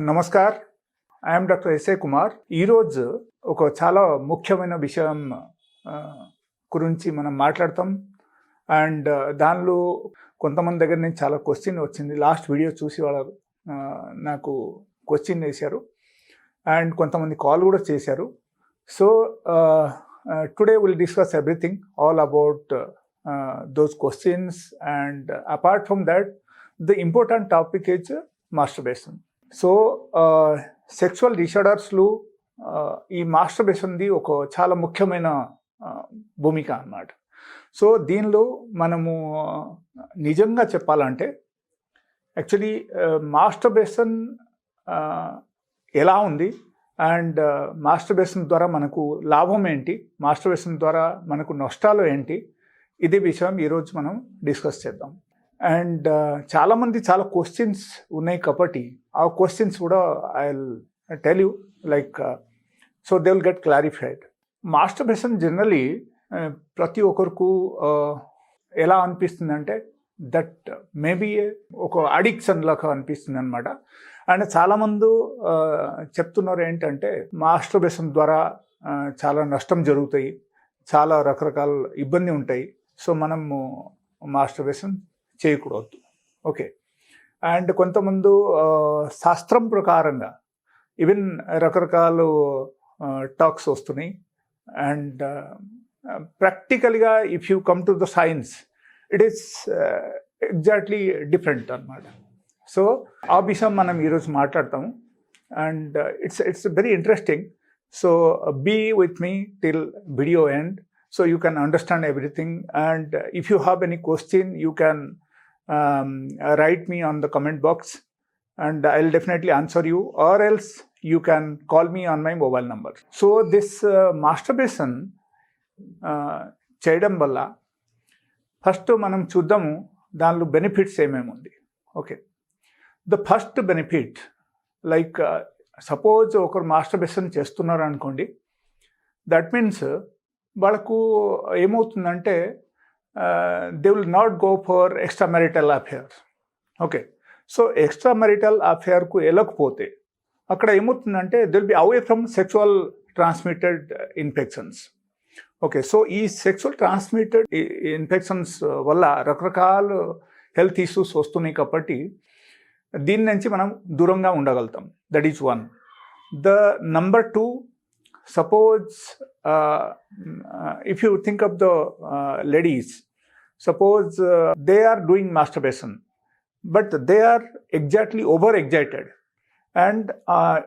Namaskar. I'm doctor S A Kumar ఈరోజు ఒక చాలా ముఖ్యమైన విషయం గురించి మనం మాట్లాడతాం. అండ్ దానిలో కొంతమంది దగ్గర నుంచి చాలా క్వశ్చన్ వచ్చింది. లాస్ట్ వీడియో చూసి వాళ్ళ నాకు క్వశ్చన్ వేశారు. అండ్ కొంతమంది కాల్ కూడా చేశారు. So today will discuss everything all about those questions and apart from that the important topic is masturbation so sexual డిసార్డర్స్లు ఈ మాస్టర్బేషన్ది ఒక చాలా ముఖ్యమైన భూమిక అన్నమాట. సో దీనిలో మనము నిజంగా చెప్పాలంటే యాక్చువల్లీ మాస్టర్బేషన్ ఎలా ఉంది? అండ్ మాస్టర్బేషన్ ద్వారా మనకు లాభం ఏంటి? మాస్టర్బేషన్ ద్వారా మనకు నష్టాలు ఏంటి? ఇదే విషయం ఈరోజు మనం డిస్కస్ చేద్దాం. అండ్ చాలామంది చాలా క్వశ్చన్స్ ఉన్నాయి కాబట్టి ఆ క్వశ్చన్స్ కూడా I tell you like so they will get clarified master masturbation generally ప్రతి ఒక్కరికి ఎలా అనిపిస్తుంది అంటే దట్ మేబీ ఒక అడిక్షన్ లాగా అనిపిస్తుంది అనమాట అండ్ చాలామంది చెప్తున్నారు ఏంటంటే మాస్టర్ మాస్టర్బేషన్ ద్వారా చాలా నష్టం జరుగుతాయి చాలా రకరకాల ఇబ్బంది ఉంటాయి. సో మనము మాస్టర్ మాస్టర్బేషన్ చేయకూడదు. ఓకే. అండ్ కొంతమంది శాస్త్రం ప్రకారంగా ఈవెన్ రకరకాల టాక్స్ వస్తున్నాయి. అండ్ ప్రాక్టికల్గా if you come to the science it is exactly different అనమాట సో ఆ విషయం మనం ఈరోజు మాట్లాడతాము. And it's it's very interesting. So be with me till video end. So you can understand everything. And if you have any question you can write me on the comment బాక్స్ and I'll definitely answer you, or else you can call me on my mobile number. So, this uh, masturbation uh, చేయడం వల్ల first మనం చూద్దాము దానిలో benefits ఏమేమి ఉంది okay the first benefit like suppose ఒకరు masturbation చేస్తున్నారు అనుకోండి దట్ మీన్స్ వాళ్ళకు ఏమవుతుందంటే they will not go for extra marital affair okay so extra marital అఫేర్కు వెళ్ళకపోతే అక్కడ ఏమవుతుందంటే they'll be away from sexual transmitted infections okay so ఈ సెక్చువల్ ట్రాన్స్మిటెడ్ ఇన్ఫెక్షన్స్ వల్ల రకరకాల హెల్త్ ఇష్యూస్ వస్తున్నాయి కాబట్టి దీని నుంచి మనం దూరంగా ఉండగలుగుతాం. That is one the number two suppose if uh, of think uh, the ladies suppose they are doing masturbation but they are exactly over excited and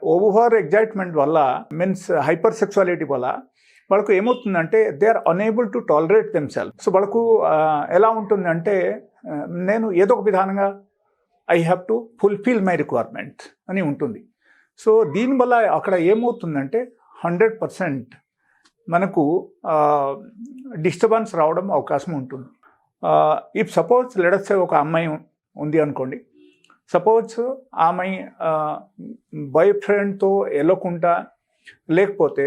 over excitement వల్ల మీన్స్ హైపర్ సెక్సువాలిటీ వల్ల వాళ్ళకు ఏమవుతుందంటే they are unable to tolerate themselves so వాళ్ళకు uh, ఎలా ఉంటుందంటే uh, నేను ఏదో ఒక విధానంగా I have to fulfil my requirement అని ఉంటుంది. సో దీనివల్ల అక్కడ ఏమవుతుందంటే హండ్రెడ్ పర్సెంట్ మనకు డిస్టర్బెన్స్ రావడం అవకాశం ఉంటుంది. ఇఫ్ సపోజ్ లెడస్ ఒక అమ్మాయి ఉంది అనుకోండి. సపోజ్ ఆమె బాయ్ ఫ్రెండ్తో వెళ్ళకుండా లేకపోతే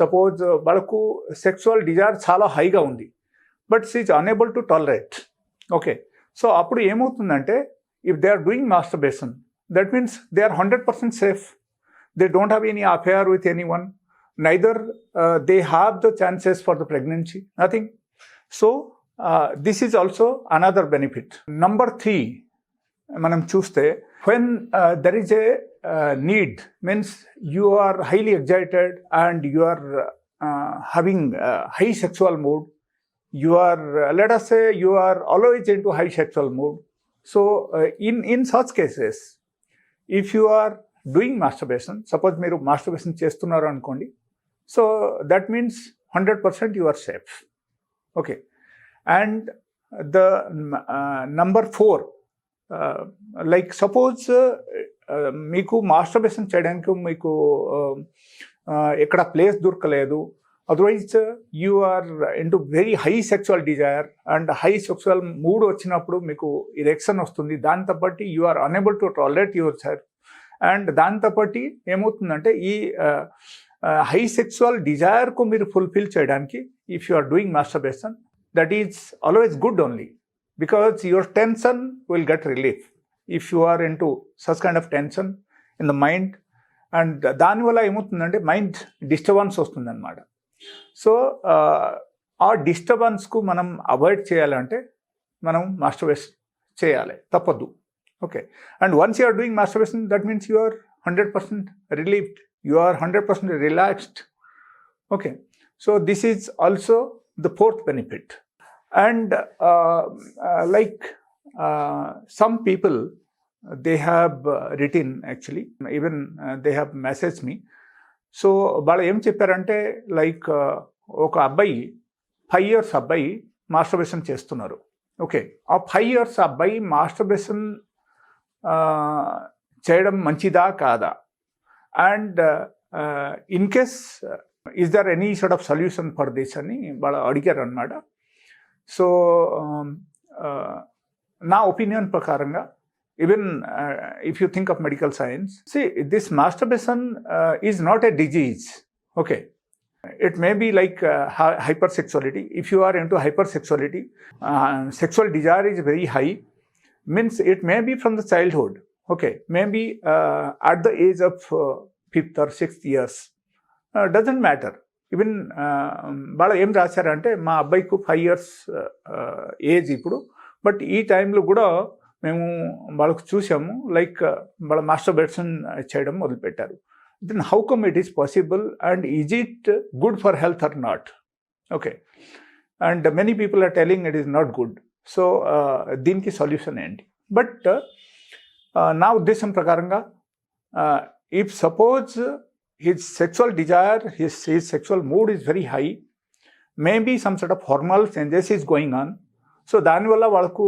సపోజ్ వాళ్ళకు సెక్సువల్ డిజైర్ చాలా హైగా ఉంది but is unable to tolerate. Okay. So అప్పుడు ఏమవుతుందంటే if they are doing masturbation that means they are hundred percent safe. They don't have any affair with any one. Neither they have the chances for the pregnancy nothing so this is also another benefit number three మనం చూస్తే when there is a need means you are highly excited and you are having high sexual mood you are uh, let us say you are always into high sexual mood so uh, in in such cases if you are doing masturbation suppose మీరు masturbation చేస్తున్నారు అనుకోండి so that means hundred percent you are safe okay and the number four like suppose మీకు masturbation చేయడానికి మీకు ఎక్కడ place దొరకలేదు. Otherwise you are into very high sexual desire and high sexual mood వచ్చినప్పుడు మీకు ఇరెక్షన్ వస్తుంది. దాంతో బట్టి you are unable to tolerate yourself and దాంతో బట్టి ఏమవుతుందంటే ఈ హై సెక్చువల్ డిజైర్కు మీరు ఫుల్ఫిల్ చేయడానికి if you are doing masturbation that is always good only because your tension will get relief if you are in to such kind of tension in the mind and దానివల్ల ఏమవుతుందంటే mind disturbance వస్తుందన్నమాట. So ఆ డిస్టర్బెన్స్కు మనం avoid చేయాలంటే మనం masturbation చేయాలి. తప్పదు. Okay and once you are doing masturbation that means you are hundred percent relieved you are hundred percent relaxed okay so the is also the fourth benefit and like some people they have uh, written actually even uh, they have messaged me. So వాళ్ళు ఏం చెప్పారంటే like uh, ఒక అబ్బాయి five years అబ్బాయి masturbation చేస్తున్నారు. Okay ఆ five years అబ్బాయి masturbation uh, చేయడం మంచిదా కాదా? and in case is there any sort of solution for this అని వాళ్ళు అడిగారు అనమాట సో నా ఒపీనియన్ ప్రకారంగా even if you think of medical science see this masturbation is not a disease okay it may be like uh, hy- hypersexuality if you are into hypersexuality uh, sexual desire is very high means it may be from the childhood Okay maybe uh, at the age of uh, fifth or sixth years uh, doesn't matter. Even uh, um, వాళ్ళ ఏం రాశారంటే మా అబ్బాయికు five years age ఇప్పుడు but ఈ టైంలో కూడా మేము వాళ్ళకు చూసాము లైక్ uh, వాళ్ళ మాస్టర్ బెడ్సన్ చేయడం మొదలుపెట్టారు. Then how come it is possible and is it good for health or not okay and many people are telling it is not good so దీనికి సొల్యూషన్ ఏంటి? బట్ నా ఉద్దేశం ప్రకారంగా if suppose his sexual desire his his sexual mood is very high maybe some set of hormonal changes is going on so దానివల్ల వాళ్ళకు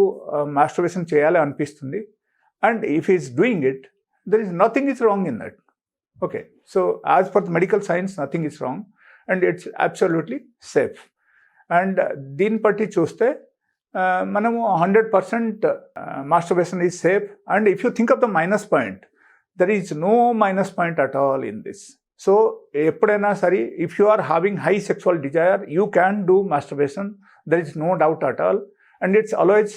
masturbation చేయాలి అనిపిస్తుంది. And if is doing it there is nothing is wrong in that okay so as per medical science nothing is wrong and it's absolutely safe and దీన్ని బట్టి చూస్తే మనము hundred percent masturbation is safe and if you think of the minus point there is no minus point at all in this so ఎప్పుడైనా సరే if you are having high sexual desire you can do masturbation there is no doubt at all and it's always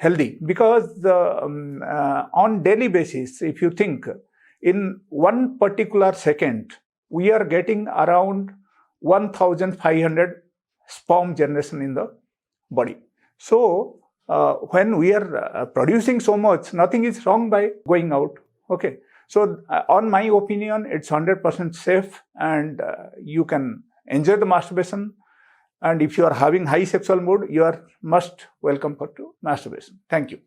healthy because the, um, uh, on daily basis if you think in one particular second we are getting around 1500 sperm generation in the body so uh, when we are uh, producing so much nothing is wrong by going out. Okay. So uh, on my opinion it's 100% safe and uh, you can enjoy the masturbation. And if you are having high sexual mood you are must welcome for to masturbation. Thank you